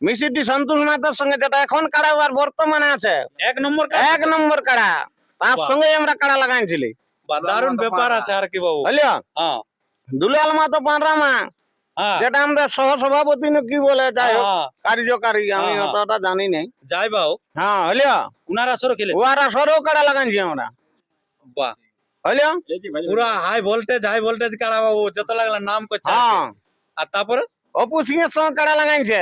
মিসিডি সন্তোষ মাতার সঙ্গে যেটা এখন কাড়া আর বর্তমানে আছে। এক নম্বর এক নম্বর কাড়া। তার সঙ্গে আমরা কাড়া লাগাইছিলি। দারুণ ব্যাপার আছে আর কি বাবু। বুঝলিও হ্যাঁ। দুলাল মাতো পাঁড়রামা হ্যাঁ। যেটা আমাদের সহ সভাপতি না কি বলে যাই হোক হ্যাঁ, কার্যকারী আমি। অতটা জানি নাই। যাই বাবু। হ্যাঁ হলিও উনার আসরও খেলে ওয়ারা সরও কাড়া লাগাইছি আমরা। বাহ। হলিও পুরা হাই ভোল্টেজ হাই ভোল্টেজ কাড়া বাবু যত লাগলা নাম করছে হ্যাঁ। আর তারপরে? অপু সিং এর সঙ্গে কাড়া লাগাইছে।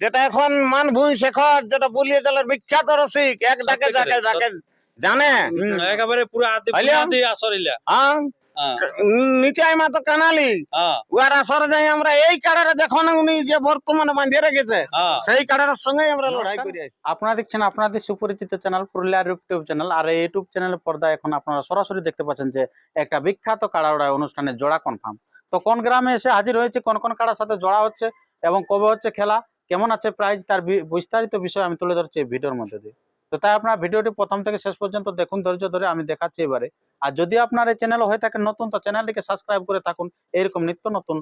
যেটা এখন মানভূম শেখর যেটা বলিয়ে চালের বিখ্যাত রসিক এক ডাকে যাকে যাকে জানে। একেবারে পুরা আদি? আদি আসর ইলা। হ্যাঁ। হ্যাঁ। মা তো কানালি। হ্যাঁ। উয়ার আসরে যাই আমরা এই কাড়ারে যখন উনি যে বর্তমানে বাঁধিয়ে রেখেছে হ্যাঁ। সেই কাড়ার সঙ্গে আমরা লড়াই। আপনারা দেখছেন আপনাদের সুপরিচিত চ্যানেল পুরুলিয়ার ইউটিউব চ্যানেল আর এই ইউটিউব চ্যানেলের পর্দায় এখন আপনারা সরাসরি দেখতে পাচ্ছেন যে একটা বিখ্যাত কাড়াড়া অনুষ্ঠানে জোড়া কনফার্ম তো কোন গ্রামে এসে হাজির হয়েছে, কোন কোন কারার সাথে জড়া হচ্ছে এবং কবে হচ্ছে খেলা, কেমন আছে প্রাইজ তার বিস্তারিত বিষয় আমি তুলে ধরছি ভিডিওর মধ্যে দিয়ে। তো তাই আপনার ভিডিওটি প্রথম থেকে শেষ পর্যন্ত দেখুন, ধৈর্য ধরে আমি দেখাচ্ছি এবারে। আর যদি আপনার এই চ্যানেল হয়ে থাকে নতুন, তো চ্যানেলটিকে সাবস্ক্রাইব করে থাকুন। এরকম নিত্য নতুন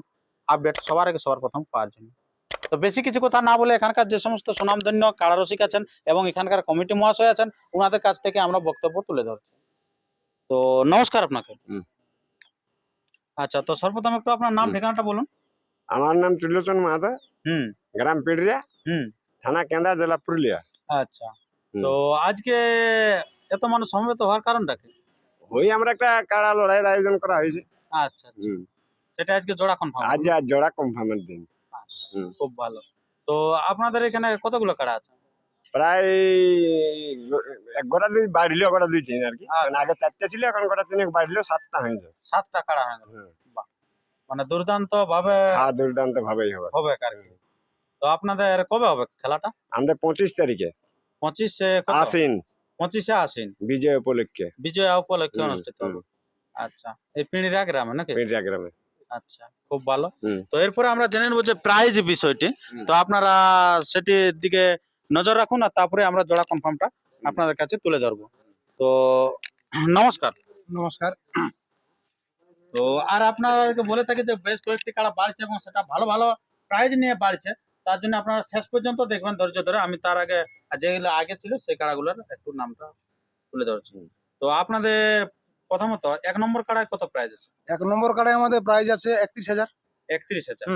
আপডেট সবার আগে, সবার প্রথম পাওয়ার জন্য। তো বেশি কিছু কথা না বলে এখানকার যে সমস্ত সুনামধন্য কারারসিক আছেন এবং এখানকার কমিটি মহাশয় আছেন ওনাদের কাছ থেকে আমরা বক্তব্য তুলে ধরছি। তো নমস্কার আপনাকে। আচ্ছা তো সর্বপ্রথম একটু আপনার নাম। ঠিকানাটা বলুন। আমার নাম ত্রিলোচন মাহাতো হুম। গ্রাম পিড়িয়া হুম। থানা কেন্দ্রা জেলা পুরুলিয়া। আচ্ছা তো আজকে এত মানুষ সমবেত হওয়ার কারণটা কি? ওই আমরা একটা কাড়া লড়াইয়ের আয়োজন করা হয়েছে। আচ্ছা আচ্ছা। সেটা আজকে জোড়া কনফার্ম আজ জোড়া কনফার্মের দিন। আচ্ছা হুম। খুব ভালো। তো আপনাদের এখানে কতগুলো কাড়া আছে? প্রায় এক গোটা দুই বাড়লো গোটা দুই তিন আর কি। আচ্ছা। আগে চারটে ছিল এখন গোটা তিন বাড়লো সাতটা হয়েছে সাতটা কাড়া হয়ে গেল? মানে দুর্দান্ত ভাবে হ্যাঁ দুর্দান্ত ভাবেই হবে। হবে আর কি। তো আপনাদের কবে হবে খেলাটা? আমাদের পঁচিশ তারিখে। পঁচিশে? আসিন। পঁচিশে আসেন? বিজয় উপলক্ষে। বিজয়া উপলক্ষে অনুষ্ঠিত। হবে। আচ্ছা। এই পিঁড়িরা গ্রামে নাকি? পিড়িয়া গ্রামে। আচ্ছা খুব ভালো। তো এরপরে আমরা জেনে নেব যে প্রাইজ বিষয়টি। তো আপনারা সেটির দিকে নজর রাখুন আর তারপরে আমরা জোড়া কনফার্মটা আপনাদের কাছে তুলে ধরবো। তো নমস্কার। নমস্কার। তো আর আপনাদেরকে বলে থাকি যে বেশ কয়েকটি কাড়া বাড়ছে এবং সেটা ভালো ভালো প্রাইজ নিয়ে বাড়ছে। তার জন্য আপনারা শেষ পর্যন্ত দেখবেন ধৈর্য ধরে। আমি তার আগে যেগুলো আগে ছিল সেই কাড়াগুলোর একটু নামটা তুলে ধরছি। তো আপনাদের প্রথমত এক নম্বর কাড়ায় কত প্রাইজ আছে? এক নম্বর কার্ডে আমাদের প্রাইজ আছে একত্রিশ হাজার। একত্রিশ হাজার।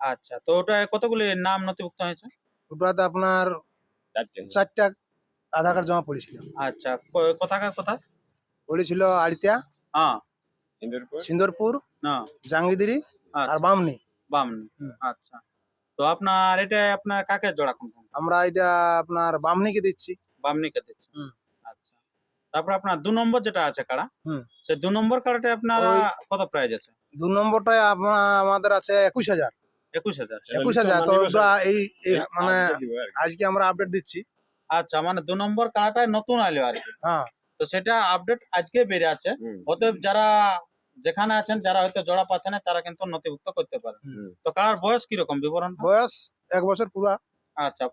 আচ্ছা তো ওটা কতগুলি নাম নথিভুক্ত হয়েছে? ওটাতে আপনার চারটা আধার কার্ড জমা পড়েছিল। আচ্ছা কোথাকার কথা পড়েছিল আড়িতিয়া হ্যাঁ। সিন্দুরপুর? না জাঙ্গিদিরি আর আচ্ছা। বামনি। বামনি হুম। আচ্ছা। তো আপনার এটা আপনার কাকে জোড়া কোন আমরা এটা আপনার বামনিকে দিচ্ছি। বামনিকে দিচ্ছে। আচ্ছা। তারপর আপনার দু নম্বর যেটা আছে কাড়া হুম। সেই দু নম্বর কাড়াটা আপনার কত প্রাইজ আছে? দু নম্বরটায় আপনার আমাদের আছে একুশ হাজার। একুশ হাজার। একুশ হাজার তো ওটা এই মানে আজকে আমরা আপডেট দিচ্ছি। আচ্ছা মানে দু নম্বর নতুন আলো আর কি। হ্যাঁ। তো সেটা আপডেট আজকে বেরিয়ে আছে। অতএব যারা যেখানে আছেন যারা হয়তো জোড়া পাচ্ছে না তারা কিন্তু নথিভুক্ত করতে পারে। তো কার বয়স কীরকম বিবরণ বয়স এক বছর পুরা। আচ্ছা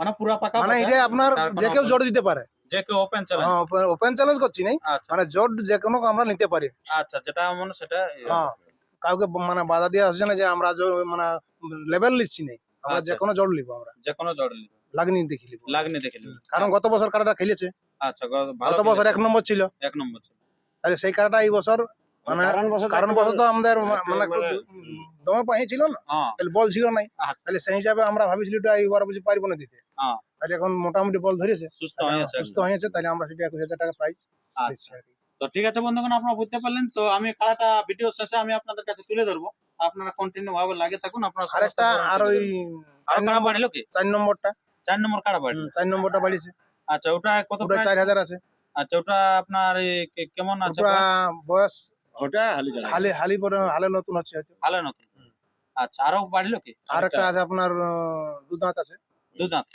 মানে পুরা পাকা মানে এটা আপনার যে কেউ জোর দিতে পারে। যে কেউ ওপেন চ্যালেঞ্জ হ্যাঁ ওপেন চ্যালেঞ্জ করছি নাই। আচ্ছা। মানে জোর যে কোনো আমরা নিতে পারি। আচ্ছা যেটা মনে সেটা হ্যাঁ। কাউকে মানে বাধা দেওয়া হচ্ছে না যে আমরা মানে লেভেল নিচ্ছি নাই। আমরা আচ্ছা। যে কোনো জোর নিব আমরা। যে কোনো জড় নিবে। লাগনি দেখি নিব। লাগনি দেখে নিবে। কারণ গত বছর কারাটা খেলেছে। আচ্ছা গত বছর এক নম্বর ছিল। এক নম্বর ছিল। তাহলে সেই কারাটা এই বছর মানে কারণ বছর তো আমাদের মানে দমে পাহি ছিল না। হ্যাঁ। তাহলে বল ছিল নাই। আচ্ছা। তাহলে সেই হিসাবে আমরা ভাবিছিলি এটা এইবার বুঝি পারব না দিতে। হ্যাঁ। তাহলে এখন মোটামুটি বল ধরেছে। সুস্থ হয়েছে সুস্থ হয়েছে তাহলে আমরা সেটা একুশ হাজার টাকা প্রাইস আচ্ছা। তো ঠিক আছে বন্ধুগণ আপনারা বুঝতে পারলেন। তো আমি খেলাটা ভিডিও শেষে আমি আপনাদের কাছে তুলে ধরবো। আপনারা কন্টিনিউ ভাবে লাগে থাকুন আপনারা আরেকটা আর ওই কারা বাড়িলো কি? চার নম্বরটা। চার নম্বর কারা বাড়ি হুম, চার নম্বরটা বাড়িছে। আচ্ছা ওটা কত ওটা চার হাজার আছে। আচ্ছা ওটা আপনার কেমন আছে? ওটা বয়স ওটা হালি হালি পরে হালে নতুন হচ্ছে হয়তো। নতুন। আচ্ছা আরও বাড়িলো কি? আর একটা আছে আপনার আহ, দু দাঁত আছে। দু দাঁত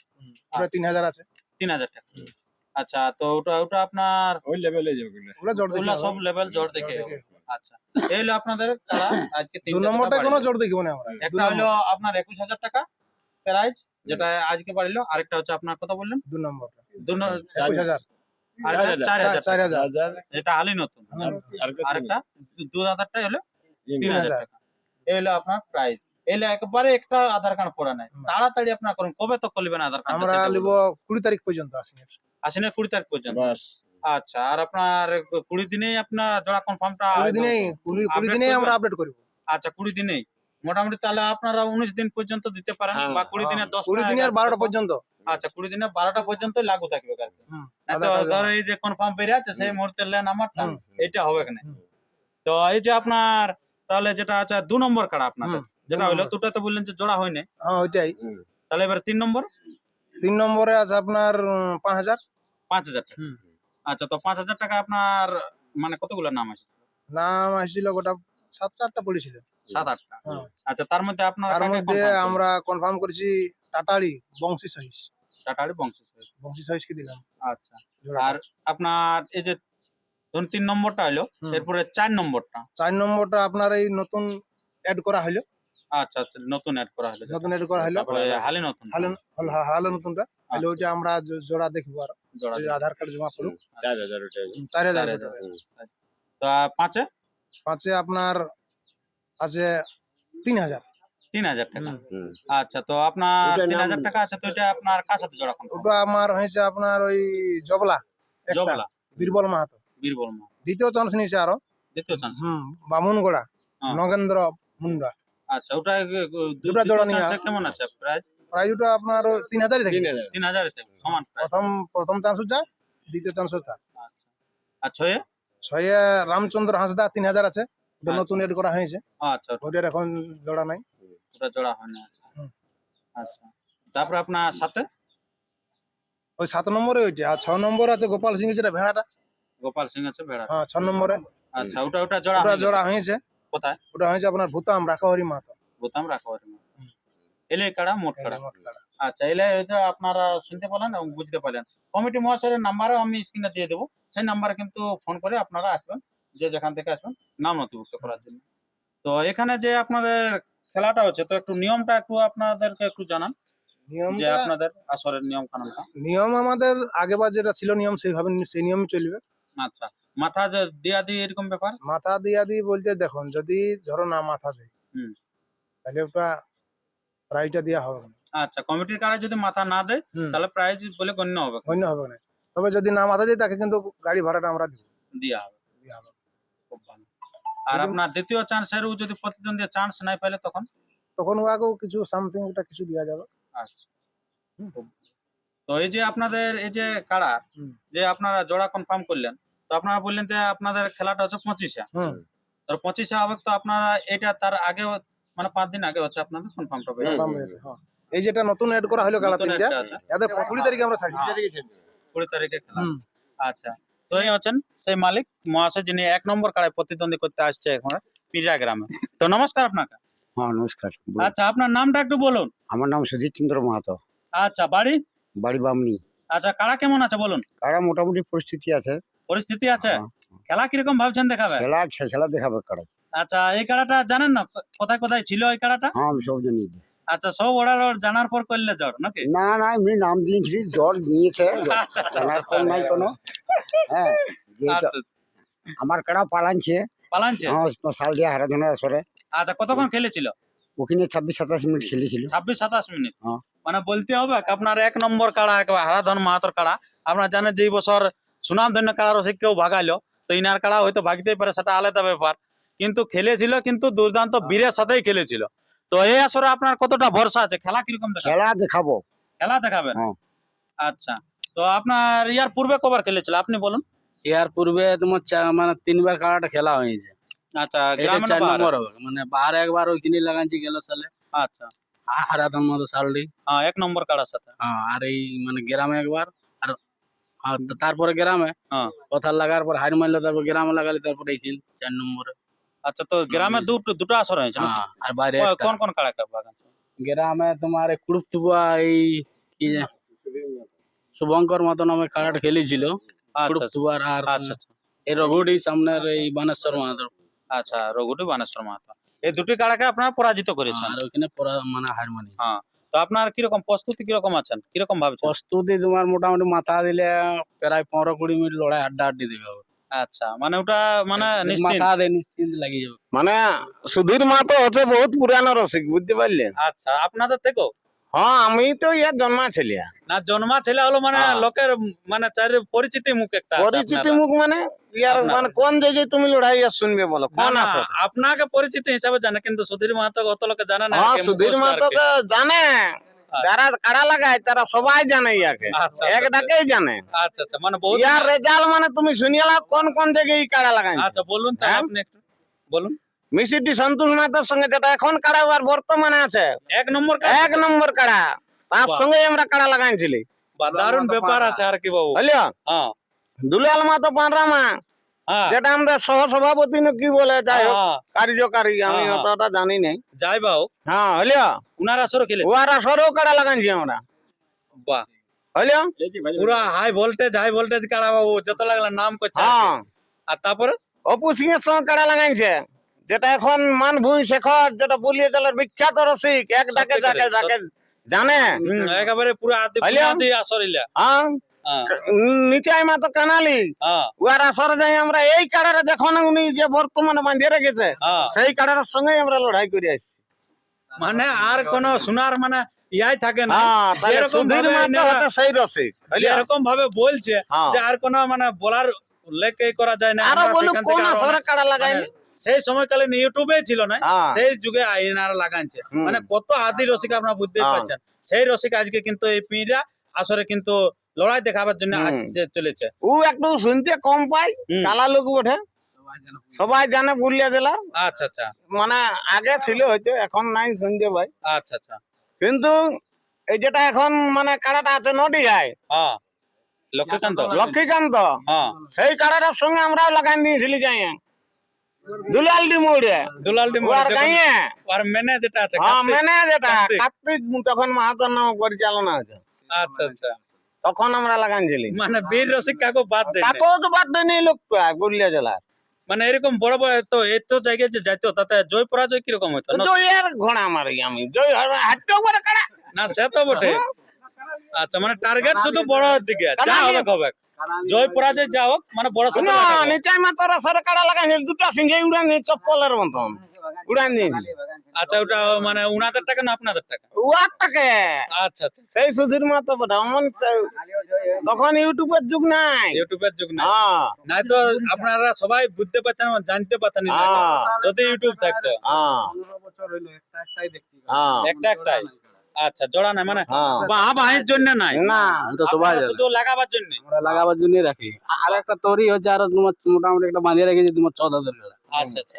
ওটা তিন হাজার আছে। তিন হাজার টাকা। আচ্ছা তো ওটা ওটা আপনার ওই লেভেলে ওগুলো। জোর দেখি সব লেভেল জোর দেখে আচ্ছা এই হলো আপনাদের তারা আজকে দু তিনটে নম্বরটা কোনো জোর দেখিব না আমরা। একটা হলো আপনার একুশ হাজার টাকা প্রাইজ যেটা আজকে বাড়িলো। আরেকটা হচ্ছে আপনার কত বললেন? দু নম্বরটা। দু ন- হাজার। চার হাজার। চার টাকা। হাজার। এটা হালি নতুন। আরেকটা দু- হলো তিন তিন হাজার। টাকা। এই হলো আপনার প্রাইস এলে একবারে একটা আধার কার্ড পড়ে নাই। তাড়াতাড়ি আপনার করুন। কবে তো করবেন আধার কার্ড আমরা কুড়ি তারিখ পর্যন্ত আসেন। আসেন কুড়ি তারিখ পর্যন্ত? আচ্ছা আর আপনার কুড়ি দিনেই আপনার জোড়া কনফার্মটা কুড়ি দিনেই কুড়ি কুড়ি দিনেই আমরা আপডেট করব। আচ্ছা কুড়ি দিনেই। মোটামুটি তাহলে আপনারা উনিশ দিন পর্যন্ত দিতে পারেন হ্যাঁ, বা কুড়ি দিনের দশ কুড়ি দিনে বারোটা পর্যন্ত। আচ্ছা কুড়ি দিনে বারোটা পর্যন্ত লাগু থাকবে আর কি। হুম, না তো আধার কার্ড ধরো এই যে কনফার্ম বেরিয়ে আছে সেই মুহূর্তে লেন আমারটা হুম। এটা হবে না তো এই যে আপনার তাহলে যেটা আছে দু নম্বর কার্ড আপনাদের যেটা হলো দুটা তো বললেন যে জোড়া হয়নি। হ্যাঁ ওইটাই। তাহলে এবার তিন নম্বর? তিন নম্বরে আছে আপনার পাঁচ হাজার। পাঁচ হাজার টাকা। আচ্ছা তো পাঁচ হাজার টাকা আপনার মানে কতগুলো নাম আছে? নাম আসছিল গোটা সাতটা আটটা পড়েছিল। সাত আটটা। হ্যাঁ। আচ্ছা তার মধ্যে আপনার তার মধ্যে আমরা কনফার্ম করেছি টাটাড়ি বংশী সহিস। টাটারি বংশ বংশী সহিসকে দিলাম। আচ্ছা আর আপনার এই যে ধরুন তিন নম্বরটা হলো এরপরে চার নম্বরটা। চার নম্বরটা আপনার এই নতুন অ্যাড করা হলো আচ্ছা আচ্ছা নতুন অ্যাড করা হলো নতুন অ্যাড করা হলো। হালি নতুন। হালো হালো নতুনটা। তাহলে আচ্ছা, ওইটা আমরা জোড়া দেখব আর। জোড়া আধার কার্ড জমা করুক চার হাজার ওটাই চার হাজার চার টাকা তো পাঁচে? পাঁচে আপনার আছে তিন হাজার। তিন হাজার টাকা। আচ্ছা তো আপনার তিন হাজার টাকা আছে তো এটা আপনার কার সাথে জোড়া? ওটা আমার হয়েছে আপনার ওই জবলা। জবলা। বীরবল মাহাতো। বীরবল মা দ্বিতীয় চান্স নিয়েছে আরও। দ্বিতীয় চান্স হুম বামুনগোড়া। হ্যাঁ। নগেন্দ্র মুন্ডা। আচ্ছা ওটা দুটা জোড়া নিয়ে chance এ আ- কেমন আছে প্রাইস? প্রাইজ ওটা আপনার তিন হাজারই থাকে তিন হাজার। তিন সমান প্রথম প্রথম চান্স যা দ্বিতীয় চান্স তা আর ছয়ে? ছয়ে রামচন্দ্র হাঁসদা তিন হাজার আছে আচ্ছা। নতুন এড করা হয়েছে। আচ্ছা ওটার এখন জোড়া নাই। ওটা জোড়া হয় না আচ্ছা। হুম। আচ্ছা। তারপরে আপনার সাথে? ওই সাত নম্বরে ওইটা আর ছ নম্বরে আছে গোপাল সিং যেটা ভেড়াটা। গোপাল সিং আছে ভেড়া হ্যাঁ ছ নম্বরে। আচ্ছা ওটা ওটা জোড়া ওটা জোড়া হয়েছে। কোথায়? ওটা হয়েছে আপনার ভূতাম রাখাহরি মাহাতো বোতাম রাখা এলে কাড়া মোট কাড়া আচ্ছা এলে আপনারা শুনতে পেলেন এবং বুঝতে পারলেন কমিটি মহাশয়ের নাম্বারও আমি স্ক্রিনে দিয়ে দেবো। সেই নাম্বারে কিন্তু ফোন করে আপনারা আসবেন যে যেখান থেকে আসবেন নাম নথিভুক্ত করার জন্য। তো এখানে যে আপনাদের খেলাটা হচ্ছে তো একটু নিয়মটা একটু আপনাদেরকে একটু জানান যে আপনাদের আসরের নিয়ম কানুনটা নিয়ম আমাদের আগেবার যেটা ছিল নিয়ম সেইভাবে সেই নিয়মই চলবে। আচ্ছা মাথা দিয়া দিয়ে এরকম ব্যাপার? মাথা দিয়া দিই বলতে দেখুন যদি ধরো না মাথা দেয় হুম। তাহলে ওটা প্রাইজটা দেওয়া হবে না। আচ্ছা কমিটির কারে যদি মাথা না দেয় তাহলে প্রাইজ বলে গণ্য হবে। অন্য হবে না। তবে যদি না মাথা দেয় তাকে কিন্তু গাড়ি ভাড়াটা আমরা দিব। দিয়া হবে। দেয়া হবে। খুব ভালো। আর আপনার দ্বিতীয় চান্সেরও যদি প্রতিদ্বন্দ্বী চান্স নাই পাইলে তখন? তখন ওয়াকেও কিছু সামথিং একটা কিছু দেওয়া যাবে। আচ্ছা। তো এই যে আপনাদের এই যে হুম। যে আপনারা জোড়া কনফার্ম করলেন তো আপনারা বললেন যে আপনাদের খেলাটা হচ্ছে পঁচিশে। হুম। পঁচিশে হবে তো আপনারা এটা তার আগে মানে পাঁচ দিন আগে হচ্ছে আপনাদের কনফার্মটা হয়েছে। হ্যাঁ এই যেটা নতুন এড করা হলো নতুন তিনটা এদের কুড়ি তারিখে আমরা ছাড়ি। হ্যাঁ। কুড়ি তারিখে খেলা। আচ্ছা তো এই হচ্ছেন সেই মালিক মহাশয় যিনি এক নম্বর কাড়ায় প্রতিদ্বন্দ্বী করতে আসছে এখন পিরিয়া গ্রামে। তো নমস্কার আপনাকে। হ্যাঁ নমস্কার আচ্ছা আপনার নামটা একটু বলুন। আমার নাম সুধীর চন্দ্র মাহাতো। আচ্ছা বাড়ি? বাড়ি বামনি। আচ্ছা কারা কেমন আছে বলুন। কারা মোটামুটি পরিস্থিতি আছে। পরিস্থিতি আছে। হ্যাঁ। খেলা কীরকম ভাবছেন দেখাবে? খেলা আছে খেলা দেখাবে কারা। আচ্ছা এই কাড়াটা জানেন না? কোথায় কোথায় ছিল এই কাড়াটা? হ্যাঁ আমি সব জানি। আচ্ছা সব অর্ডার জানার পর করলে জ্বর নাকি? না না এমনি নাম দিয়েছিলি জ্বর আচ্ছা, আচ্ছা, জানার আচ্ছা, পর নাই কোনো। হ্যাঁ এটা- আচ্ছা আমার কারা পালানছে। পালানছে? হ্যাঁ সাল দিয়া হারাধনার আসরে। আচ্ছা কতক্ষণ খেলেছিল? ওখানে ছাব্বিশ সাতাশ মিনিট খেলেছিল। ছাব্বিশ সাতাশ মিনিট? হ্যাঁ। মানে বলতে হবে আপনার এক নম্বর কাড়া একেবারে হারাধন মাহাতর কাড়া। আপনারা জানেন যে বছর সুনাম ধন্য কাড়ার সে কেউ ভাগাইলো। তো ইনার কাড়া হয়তো ভাগতেই পারে সেটা আলাদা ব্যাপার। কিন্তু খেলেছিল কিন্তু দুর্দান্ত বীরের সাথেই খেলেছিল। তো এই আসরে আপনার কতটা ভরসা আছে? খেলা কীরকম খেলা দেখাবো। খেলা দেখাবেন? হ্যাঁ। আচ্ছা। তো আপনার ইয়ার পূর্বে কবার খেলেছিল? আপনি বলুন। এর পূর্বে তোমার মানে তিনবার কাড়াটা খেলা হয়েছে। আচ্ছা চার নম্বর হবে। মানে বার একবার ওইখানে লাগাইছি গেল সালে। আচ্ছা। মতো হ্যাঁ এক নম্বর কাড়ার সাথে। হ্যাঁ, আর এই মানে গ্রামে একবার আর তারপরে গ্রামে হ্যাঁ। কথা লাগার পর হার মারলে তারপর গ্রামে লাগালে তারপর এইখান চার নম্বরে। আচ্ছা তো গ্রামে দুটো দুটো আসর হয়েছে হ্যাঁ, আর বাইরে কোন- কোন কাড়া বাগান গ্রামে তোমার কুড়ুপটুপা এই কি শুভঙ্কর মতো নামে কাড়াটা খেলেছিল কুড়ুপ আচ্ছা। আর আচ্ছা আচ্ছা। এই রঘুডি সামনের এই বানেশ্বর মাহাতো। আচ্ছা রঘুটি বানেশ্বর মাহাতো। এই দুটি কাড়াকে আপনারা পরাজিত করেছেন। আর ওইখানে মানে হার মানি। তো আপনার কীরকম প্রস্তুতি কীরকম আছেন? কীরকম ভাবে প্রস্তুতি তোমার মোটামুটি মাথা দিলে প্রায় পনেরো কুড়ি মিনিট লড়াই আড্ডা আড্ডি দিবে আচ্ছা মানে ওটা মানে নিশ্চিত মাথা নিশ্চিন্ত লাগিয়ে যাবে। মানে সুধীর মা তো হচ্ছে বহুত পুরানো রসিক বুঝতে পারলেন? আচ্ছা আপনাদের থেকেও? হ্যাঁ আমি তো ইয়ার জন্মা ছেলে না জন্মা ছেলে হলো মানে হ্যাঁ। লোকের মানে চারি পরিচিতি মুখ একটা পরিচিতি মুখ মানে ইয়ার মানে কোন জায়গায় তুমি লড়াই শুনবে বলো? কোন আসো আপনাকে পরিচিতি হিসাবে জানে কিন্তু সুধীর মাহাতো অত লোকে জানে না হ্যাঁ সুধীর আর জানে। যারা কাড়া লাগায় তারা সবাই জানে ইয়াকে। আচ্ছা, এক আচ্ছা, ডাকেই জানে। আচ্ছা আচ্ছা মানে ইয়ার রেজাল্ট মানে তুমি শুনিয়ে কোন কোন জায়গায় কাড়া লাগাই আচ্ছা বলুন হ্যাঁ? আপনি একটু বলুন। মিসিডি সন্তোষ মাতার সঙ্গে যেটা এখন কাড়া আর বর্তমানে আছে। এক নম্বর এক নম্বর কাড়া। তার সঙ্গে আমরা কাড়া লাগাইছিলি। দারুণ ব্যাপার আছে আর কি বাবু। বুঝলিও হ্যাঁ। দুলাল মাতো পানরামা। হ্যাঁ। যেটা আমাদের সহ সভাপতি না কি বলে যাই হোক হ্যাঁ, কার্যকারী আমি। অতটা জানি নাই। যাই বাবু। হ্যাঁ হলিও উনারা সরো খেলে। ওয়ারা সরেও কাড়া লাগাইছি আমরা। বাহ। হলিও পুরা হাই ভোল্টেজ হাই ভোল্টেজ কাড়া বাবু যত লাগলা নাম করছে হ্যাঁ। আর তারপরে? অপু সিং এর সঙ্গে কাড়া লাগাইছে। যেটা এখন মানভূমি শেখর যেটা বলিয়ে জেলার বিখ্যাত রসিক এক ডাকে যাকে যাকে জানে একেবারে পুরো আদি? আদি আসরিলা। হ্যাঁ। হ্যাঁ। মা তো কানালি। হ্যাঁ। উয়ার আসরে যাই আমরা এই কাড়ারে যখন উনি যে বর্তমানে বাঁধিয়ে রেখেছে হ্যাঁ। সেই কাড়ার সঙ্গে আমরা লড়াই করে আসছি। মানে আর কোন সোনার মানে ইয়াই থাকে না। সেই রসিক? এরকম ভাবে বলছে। যে আর কোন মানে বলার উল্লেখ করা যায় না। আরও বলুক কোন আসরে কাড়া লাগাইনি মানে সেই সময়কালীন ইউটিউবে ছিল না হ্যাঁ। সেই যুগে আইনারা লাগাইছে। মানে কত আদি রসিক আপনারা বুঝতে হ্যাঁ। পারছেন। সেই রসিক আজকে কিন্তু এই পিঁড়া আসরে কিন্তু লড়াই দেখাবার জন্য আসছে চলেছে। ও একটু শুনতে কম পাই কালা লোক বটে। সবাই জানে পুরুলিয়া জেলার আচ্ছা আচ্ছা। মানে আগে ছিল হয়তো এখন নাই শুনতে ভাই আচ্ছা আচ্ছা। কিন্তু এই যেটা এখন মানে কাড়াটা আছে নডিঘায় হ্যাঁ। লক্ষ্মীকান্ত। লক্ষ্মীকান্ত। হ্যাঁ। সেই কাড়াটার সঙ্গে আমরাও লাগাই দিয়েছিলি যাই। দুলাল ডি মোড়ে। দুলাল ডি আর গাইয়ে আর মেনে যেটা আছে হ্যাঁ। মেনে যেটা কার্তিক। তখন মাহাতর নাম পরিচালনা হয়েছে আচ্ছা আচ্ছা। তখন আমরা লাগাইছিলি মানে বীর রসিক কাকু বাদ দেয়। কাকুকে বাদ দেয়নি লোকটা পুরুলিয়া জেলার। মানে এরকম বড় বড় এত এত জায়গায় যে যাইতো তাতে জয় পরাজয় কীরকম হইতো? জয়ের ঘোড়া মারি আমি জয় হাঁটতেও পারে না সে তো বটে। আচ্ছা মানে টার্গেট শুধু বড় দিকে যা হবে হবে জয় পরাজয় যা হোক মানে বড় না নিচাই মাতর সরে কাড়া দুটা সিংহে উড়ান চপ্পলের মতন। উড়ান আচ্ছা ওটা মানে উনাদের টাকা না আপনাদের টাকা? ওয়ারটাকে আচ্ছা আচ্ছা। সেই সুধীর মাতো বটে অমন তখন ইউটিউবের যুগ নাই। ইউটিউবের যুগ না হ্যাঁ। নাই তো আপনারা সবাই বুঝতে পারতেন জানতে পারতেন হ্যাঁ। যদি ইউটিউব থাকতো। হ্যাঁ। হ্যাঁ। একটা একটাই। আচ্ছা জোড়া নাই মানে হ্যাঁ। বাহা বাহির জন্য নাই? না এটা সবাই শুধু লাগাবার জন্য? আমরা লাগাবার জন্যই রাখি। আর একটা তৈরি হচ্ছে আর তোমার মোটামুটি একটা বাঁধিয়ে রেখেছি তোমার আচ্ছা আচ্ছা।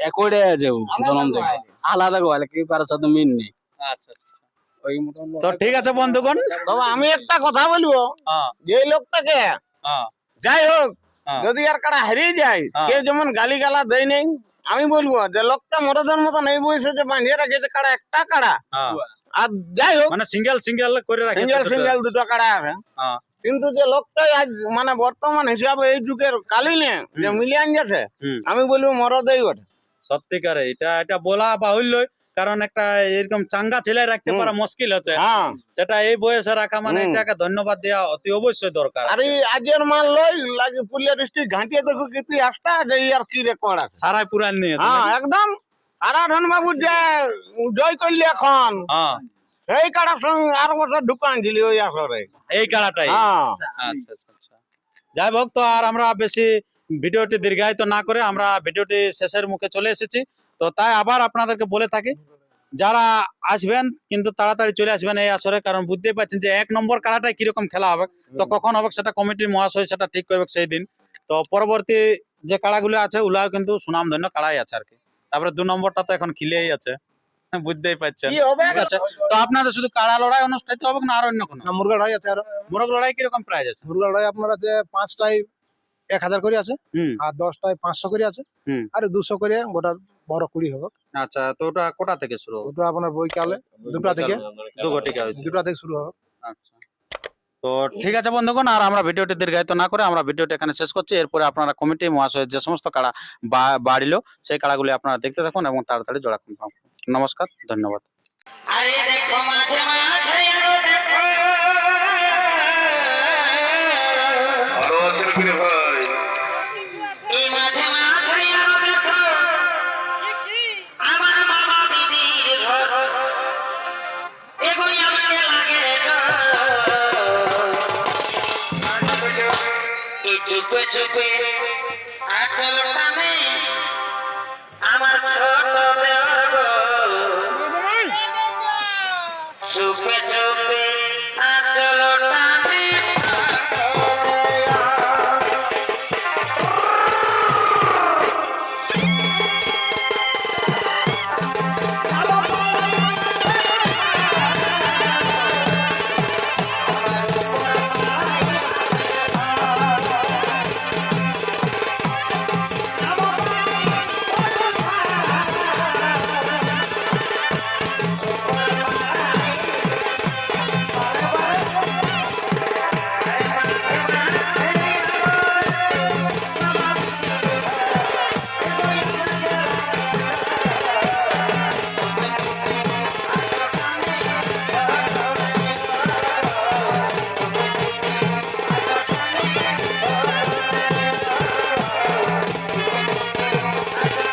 আছে ও জন্ম থেকে। আলাদা গোয়ালে কি কারোর সাথে মিল নেই। আচ্ছা আচ্ছা। তো ঠিক আছে বন্ধুগণ। তবে আমি একটা কথা বলব। হ্যাঁ। যে লোকটাকে হ্যাঁ। যাই হোক। যদি আর কারা হারিয়ে যায়। কেউ যেমন গালি গালা দেয় নেই আমি বলব যে লোকটা মরদের মতন এই বয়সে যে বাঁধিয়ে রেখেছে কারা একটা কারা? আর যাই হোক মানে সিঙ্গেল সিঙ্গেল করে রাখে সিঙ্গেল সিঙ্গেল দুটো কাড়া আছে। কিন্তু যে লোকটাই আজ মানে বর্তমান হিসাবে এই যুগের কালিনে যে মিলিয়ান গেছে আমি বলব মরদেই ওঠে সত্যিকারে এটা এটা বলা বাহুল্য কারণ একটা এরকম চাঙ্গা ছেলে রাখতে। পারা মুশকিল হচ্ছে। হ্যাঁ। সেটা এই বয়সে রাখা মানে এটাকে ধন্যবাদ দেওয়া অতি অবশ্যই দরকার। আর এই আজের মাল লই লাগে পুরুলিয়া ডিস্ট্রিক্ট ঘাঁটিয়ে দেখো কি ইতিহাসটা যে এই আর কি রেকর্ড আছে। সারাই পুরান নিয়ে হ্যাঁ একদম। আরাধন বাবু যে জয় করলি এখন এই সেই কাড়ার সঙ্গে আর বছর ঢুকান ছিল ওই আসরে। এই কালাটাই হ্যাঁ। আচ্ছা আচ্ছা আচ্ছা। যাই হোক তো আর আমরা বেশি ভিডিওটি দীর্ঘায়িত না করে আমরা ভিডিওটি শেষের মুখে চলে এসেছি। তো তাই আবার আপনাদেরকে বলে থাকি যারা আসবেন কিন্তু তাড়াতাড়ি চলে আসবেন এই আসরে কারণ বুঝতেই পারছেন যে এক নম্বর খেলাটাই কীরকম খেলা হবে। তো কখন হবে সেটা কমিটির মহাশয় সেটা ঠিক করবে সেই দিন। তো পরবর্তী যে কাড়াগুলো আছে ওগুলাও কিন্তু সুনামধন্য কাড়াই আছে আর কি। তারপরে দু নম্বরটা তো এখন খিলেই আছে। বুঝতেই পারছেন। কি ঠিক আছে তো আপনাদের শুধু কাড়া লড়াই অনুষ্ঠিত হবে না আর অন্য কোনো? না মুরগা লড়াই আছে আর। মোরগ লড়াই কীরকম প্রাইজ আছে? মুরগা লড়াই আপনার আছে পাঁচটায় এক হাজার করে আছে হুম। আর দশটায় পাঁচশো করে আছে হুম। আর দুশো করে গোটা বড় কুড়ি হবে। আচ্ছা তো ওটা কোটা থেকে শুরু হবে? ওটা আপনার বইকালে দুটা থেকে। দুটা থেকে শুরু হবে। আচ্ছা। তো ঠিক আছে বন্ধুগণ, আর আমরা ভিডিওটি দীর্ঘায়িত না করে আমরা ভিডিওটি এখানে শেষ করছি। এরপরে আপনারা কমিটি, মহাশয় যে সমস্ত কাড়া বাড়িল, সেই কাড়াগুলি আপনারা দেখতে থাকুন এবং তাড়াতাড়ি জোড়া কনফার্ম নমস্কার, ধন্যবাদ। চুপে চুপে